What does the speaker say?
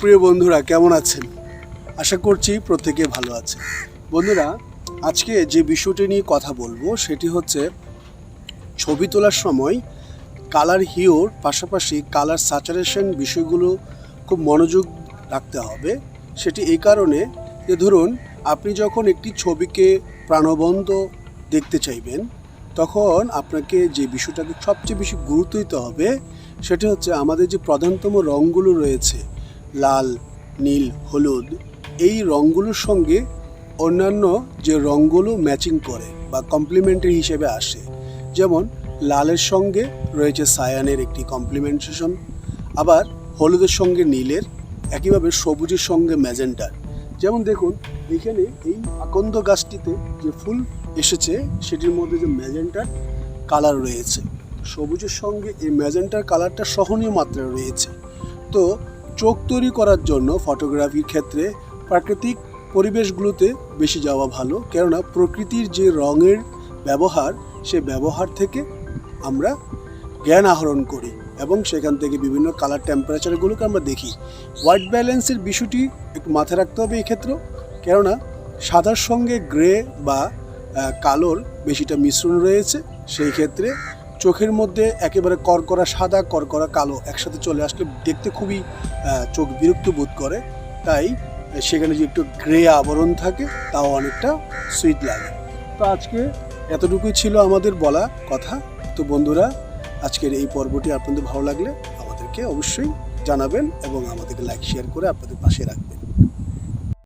প্রিয় বন্ধুরা, কেমন আছেন? আশা করছি প্রত্যেকে ভালো আছে বন্ধুরা, আজকে যে বিষয়টি নিয়ে কথা বলব সেটি হচ্ছে ছবি তোলার সময় কালার হিওর, পাশাপাশি কালার স্যাচারেশন বিষয়গুলো খুব মনোযোগ রাখতে হবে। সেটি এই কারণে যে ধরুন, আপনি যখন একটি ছবিকে প্রাণবন্ত দেখতে চাইবেন, তখন আপনাকে যে বিষয়টাকে সবচেয়ে বেশি গুরুত্ব দিতে হবে, সেটি হচ্ছে আমাদের যে প্রধানতম রঙগুলো রয়েছে লাল, নীল, হলুদ, এই রঙগুলোর সঙ্গে অন্যান্য যে রঙগুলো ম্যাচিং করে বা কমপ্লিমেন্টারি হিসেবে আসে, যেমন লালের সঙ্গে রয়েছে সায়ানের একটি কমপ্লিমেন্টেশন আবার হলুদের সঙ্গে নীলের, একইভাবে সবুজের সঙ্গে ম্যাজেন্টার। যেমন দেখুন, এখানে এই আকন্দ গাছটিতে যে ফুল এসেছে, সেটির মধ্যে যে ম্যাজেন্টার কালার রয়েছে। সবুজের সঙ্গে এই ম্যাজেন্টার কালারটা সহনীয় মাত্রায় রয়েছে। তো চোখ তৈরি করার জন্য ফটোগ্রাফির ক্ষেত্রে প্রাকৃতিক পরিবেশগুলোতে বেশি যাওয়া ভালো। কেননা প্রকৃতির যে রঙের ব্যবহার, সে ব্যবহার থেকে আমরা জ্ঞান আহরণ করি এবং সেখান থেকে বিভিন্ন কালার টেম্পারেচারগুলোকে আমরা দেখি। হোয়াইট ব্যালেন্সের বিষয়টি একটু মাথায় রাখতে হবে এই ক্ষেত্রেও কেননা সাদার সঙ্গে গ্রে বা কালোর বেশিটা মিশ্রণ রয়েছে। সেই ক্ষেত্রে চোখের মধ্যে একেবারে করকরা সাদা করকরা কালো একসাথে চলে আসলে দেখতে খুবই চোখ বিরক্ত বোধ করে। তাই সেখানে যে একটু গ্রে আবরণ থাকে, তাও অনেকটা সুইট লাগে। তো আজকে এতটুকুই ছিল আমাদের বলা কথা। তো বন্ধুরা, আজকের এই পর্বটি আপনাদের ভালো লাগলে আমাদেরকে অবশ্যই জানাবেন এবং আমাদেরকে লাইক শেয়ার করে আপনাদের পাশে রাখবেন।